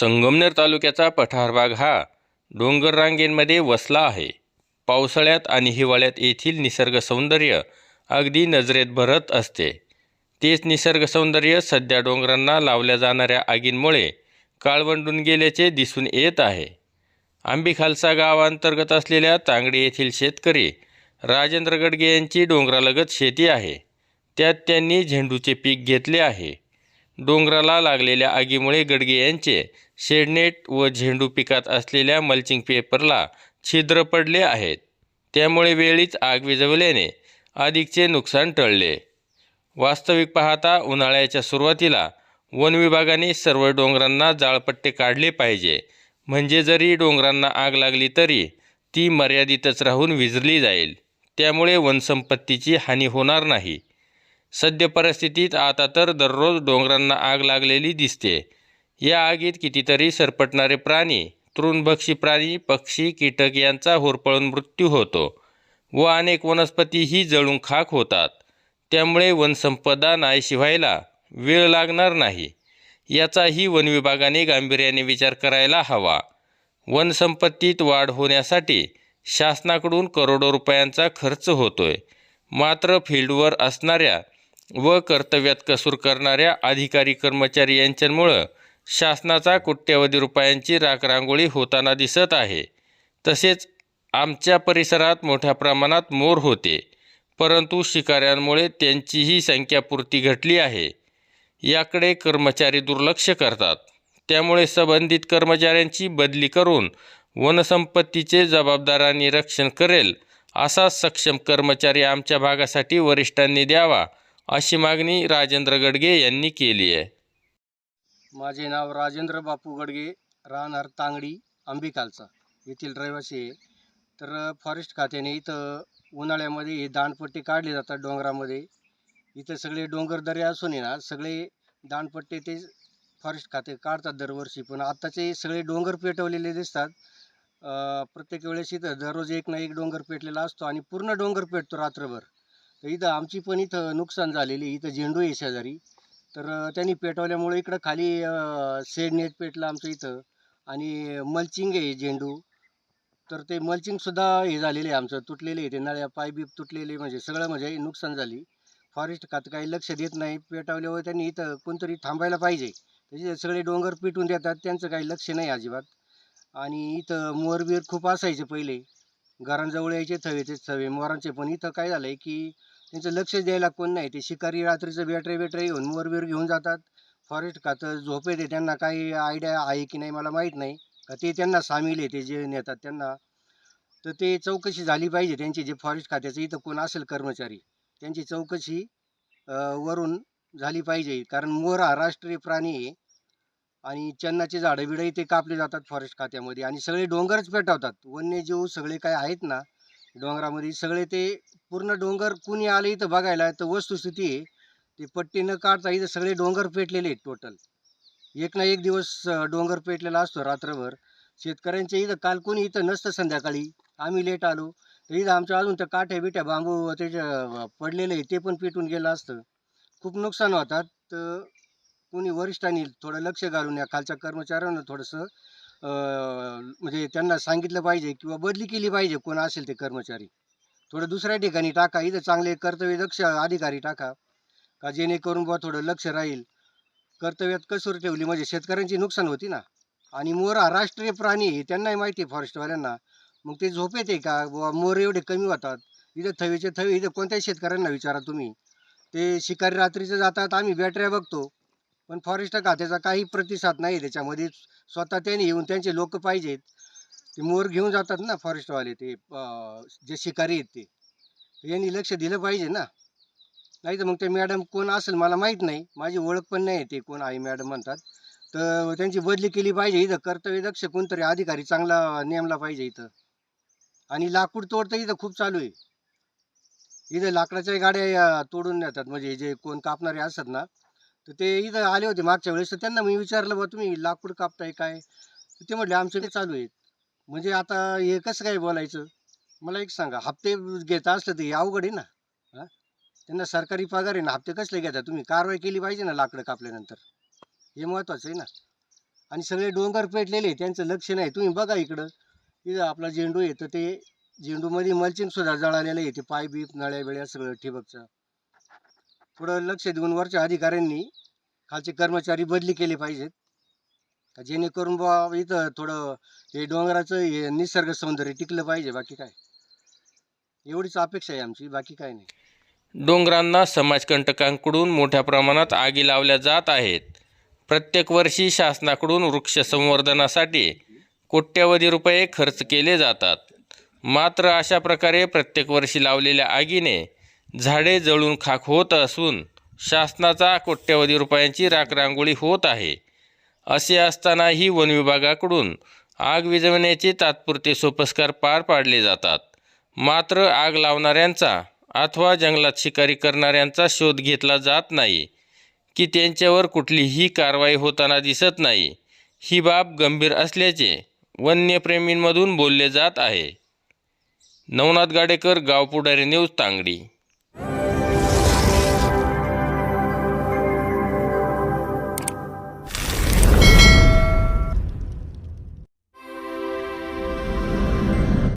संगमनेर तालुक्याचा पठार भाग हा डोंगररांगेंमध्ये वसला आहे. पावसाळ्यात आणि हिवाळ्यात येथील निसर्ग सौंदर्य अगदी नजरेत भरत असते. तेच निसर्ग सौंदर्य सध्या डोंगरांना लावल्या जाणाऱ्या आगींमुळे काळवंडून गेल्याचे दिसून येत आहे. आंबी खालसा गावांतर्गत असलेल्या तांगडी येथील शेतकरी राजेंद्र गडगे यांची डोंगरालगत शेती आहे. त्यात त्यांनी झेंडूचे पीक घेतले आहे. डोंगराला लागलेल्या आगीमुळे गडगे यांचे शेडनेट व झेंडू पिकात असलेल्या मल्चिंग पेपरला छिद्र पडले आहेत. त्यामुळे वेळीच आग विझवल्याने अधिकचे नुकसान टळले. वास्तविक पाहता उन्हाळ्याच्या सुरुवातीला वन विभागाने सर्व डोंगरांना जाळपट्टे काढले पाहिजे. म्हणजे जरी डोंगरांना आग लागली तरी ती मर्यादितच राहून विझली जाईल. त्यामुळे वनसंपत्तीची हानी होणार नाही. सद्य परिस्थितीत आता तर दररोज डोंगरांना आग लागलेली दिसते. या आगीत कितीतरी सरपटणारे प्राणी तृणभक्षी प्राणी पक्षी कीटक यांचा होरपळून मृत्यू होतो व अनेक वनस्पतीही जळून खाक होतात. त्यामुळे वनसंपदा नाहीशी व्हायला वेळ लागणार नाही. याचाही वन विभागाने गांभीर्याने विचार करायला हवा. वनसंपत्तीत वाढ होण्यासाठी शासनाकडून करोडो रुपयांचा खर्च होतोय. मात्र फील्डवर असणाऱ्या व कर्तव्यात कसूर करणाऱ्या अधिकारी कर्मचारी यांच्यामुळं शासनाचा कोट्यवधी रुपयांची राखरांगोळी होताना दिसत आहे. तसेच आमच्या परिसरात मोठ्या प्रमाणात मोर होते. परंतु शिकाऱ्यांमुळे त्यांचीही संख्यापूर्ती घटली आहे. याकडे कर्मचारी दुर्लक्ष करतात. त्यामुळे संबंधित कर्मचाऱ्यांची बदली करून वनसंपत्तीचे जबाबदारांनी रक्षण करेल असा सक्षम कर्मचारी आमच्या भागासाठी वरिष्ठांनी द्यावा अशी मागणी राजेंद्र गडगे यांनी केली आहे. माझे नाव राजेंद्र बापू गडगे राहणार तांगडी आंबिकालचा येथील रहिवासी आहे. तर फॉरेस्ट खात्याने इथं उन्हाळ्यामध्ये हे दाणपट्टे काढले जातात डोंगरामध्ये. इथं सगळे डोंगर दरे असून आहे ना सगळे दाणपट्टे ते फॉरेस्ट खाते काढतात दरवर्षी. पण आत्ताचे सगळे डोंगर पेटवलेले दिसतात. प्रत्येक वेळेस इथं दररोज एक ना एक डोंगर पेटलेला असतो आणि पूर्ण डोंगर पेटतो रात्रभर. तर इथं आमची पण इथं नुकसान झालेली आहे. इथं झेंडू आहे शेजारी. तर त्यांनी पेटवल्यामुळे इकडं खाली सेड नेट पेटलं आमचं इथं आणि मल्चिंग आहे झेंडू. तर ते मल्चिंगसुद्धा हे झालेले आहे आमचं तुटलेले आहे ते नळ्या पायबीप तुटलेले म्हणजे सगळं म्हणजे नुकसान झाली. फॉरेस्ट खातं काही लक्ष देत नाही पेटवल्यावर त्यांनी इथं कोणतरी थांबायला पाहिजे. त्याचे सगळे डोंगर पिटून देतात त्यांचं काही लक्ष नाही अजिबात. आणि इथं मोरबीर खूप असायचे पहिले. घरांजवळ यायचे थवेचेच थवे. मोरांचे पण इथं काय झालं आहे की त्यांचं लक्ष द्यायला कोण नाही. ते शिकारी रात्रीचं बेटरे बेटरे येऊन मोरबीर घेऊन जातात. फॉरेस्ट खातं झोपे ते त्यांना काही आयडिया आहे की नाही मला माहीत नाही. का ते त्यांना सामील आहे ते जे नेतात त्यांना. तर ते चौकशी झाली पाहिजे त्यांची जे फॉरेस्ट खात्याचं इथं कोण असेल कर्मचारी त्यांची चौकशी वरून झाली पाहिजे. कारण मोर हा राष्ट्रीय प्राणी आहे. आणि चन्नाचे झाडं बिडंही ते कापले जातात फॉरेस्ट खात्यामध्ये. आणि सगळे डोंगरच पेटवतात. वन्यजीव सगळे काय आहेत ना डोंगरामध्ये सगळे ते पूर्ण डोंगर कुणी आले इथं बघायला तर वस्तुस्थिती आहे. ते पट्टी न काढता इथं सगळे डोंगर पेटलेले आहेत टोटल एक ना एक दिवस डोंगर पेटलेला असतो रात्रभर. शेतकऱ्यांच्या इथं काल कोणी इथं नसतं संध्याकाळी. आम्ही लेट आलो. तर इथं आमच्या अजून त्या काठ्या बिट्या बांबू त्याच्या पडलेले आहे ते पण पेटून गेलं असतं. खूप नुकसान होतात. तर कोणी वरिष्ठांनी थोडं लक्ष घालून या खालच्या कर्मचाऱ्यांना थोडंसं म्हणजे त्यांना सांगितलं पाहिजे किंवा बदली केली पाहिजे कोण असेल ते कर्मचारी. थोडं दुसऱ्या ठिकाणी टाका इथं चांगले कर्तव्यदक्ष अधिकारी टाका का जेणेकरून बुवा थोडं लक्ष राहील. कर्तव्यात कसोर ठेवली म्हणजे शेतकऱ्यांची नुकसान होती ना. आणि मोर हा राष्ट्रीय प्राणी आहे त्यांनाही माहिती आहे फॉरेस्टवाल्यांना मग ते झोपेत आहे का? बुवा मोर एवढे कमी होतात. इथं थवेचे थवे इथं कोणत्याही शेतकऱ्यांना विचारा तुम्ही. ते शिकारी रात्रीचं जातात आम्ही बॅटऱ्या बघतो. पण फॉरेस्ट खात्याचा काही प्रतिसाद नाही त्याच्यामध्ये स्वतः त्यांनी येऊन त्यांचे लोक पाहिजेत. ते मोर घेऊन जातात ना फॉरेस्टवाले ते अं, जे शिकारी आहेत ते. यांनी लक्ष दिलं पाहिजे ना. नाही तर मग ते मॅडम कोण असेल मला माहीत नाही. माझी ओळख पण नाही ते कोण आहे मॅडम म्हणतात. तर त्यांची बदली केली पाहिजे इथं. कर्तव्यदक्ष कोणतरी अधिकारी चांगला नेमला पाहिजे इथं. आणि लाकूड तोड तर इथं खूप चालू आहे. इथं लाकडाच्या गाड्या तोडून नेतात. म्हणजे जे कोण कापणारे असतात ना तर ते इथं आले होते मागच्या वेळेस. तर त्यांना मी विचारलं बा तुम्ही लाकूड कापताय काय? तर ते म्हटले आमच्याकडे चालू आहे म्हणजे आता हे कसं काय बोलायचं? मला एक सांगा हप्ते घेता असलं तर हे अवघड आहे ना? हां? त्यांना सरकारी पगार आहे ना हप्ते कसले घेता? तुम्ही कारवाई केली पाहिजे ना लाकडं कापल्यानंतर. हे महत्त्वाचं आहे ना? आणि सगळे डोंगर पेटलेले त्यांचं लक्ष नाही. तुम्ही बघा इकडं. इथं आपला झेंडू आहे तर ते झेंडूमध्ये मल्चिंगसुद्धा जळालेलं आहे. ते पाय बीप नळ्या बिळ्या सगळं ठिबकचं. पुढं लक्ष देऊन वरच्या अधिकाऱ्यांनी खालचे कर्मचारी बदली केले पाहिजेत. का जेणेकरून बा इथं थोडं हे डोंगराचं हे निसर्ग सौंदर्य टिकलं पाहिजे बाकी काय? एवढीच अपेक्षा आहे आमची बाकी काय नाही. डोंगरांना समाजकंटकांकडून मोठ्या प्रमाणात आगी लावल्या जात आहेत. प्रत्येक वर्षी शासनाकडून वृक्ष संवर्धनासाठी कोट्यवधी रुपये खर्च केले जातात. मात्र अशा प्रकारे प्रत्येक वर्षी लावलेल्या आगीने झाडे जळून खाक होत असून शासनाचा कोट्यवधी रुपयांची राखरांगोळी होत आहे. असे असतानाही वन विभागाकडून आग विझवण्याचे तात्पुरते सोपस्कार पार पाडले जातात. मात्र आग लावणाऱ्यांचा अथवा जंगलात शिकारी करणाऱ्यांचा शोध घेतला जात नाही. की त्यांच्यावर कुठलीही कारवाई होताना दिसत नाही. ही बाब गंभीर असल्याचे वन्यप्रेमींमधून बोलले जात आहे. नवनाथ गाडेकर गावपुढारी न्यूज तांगडी.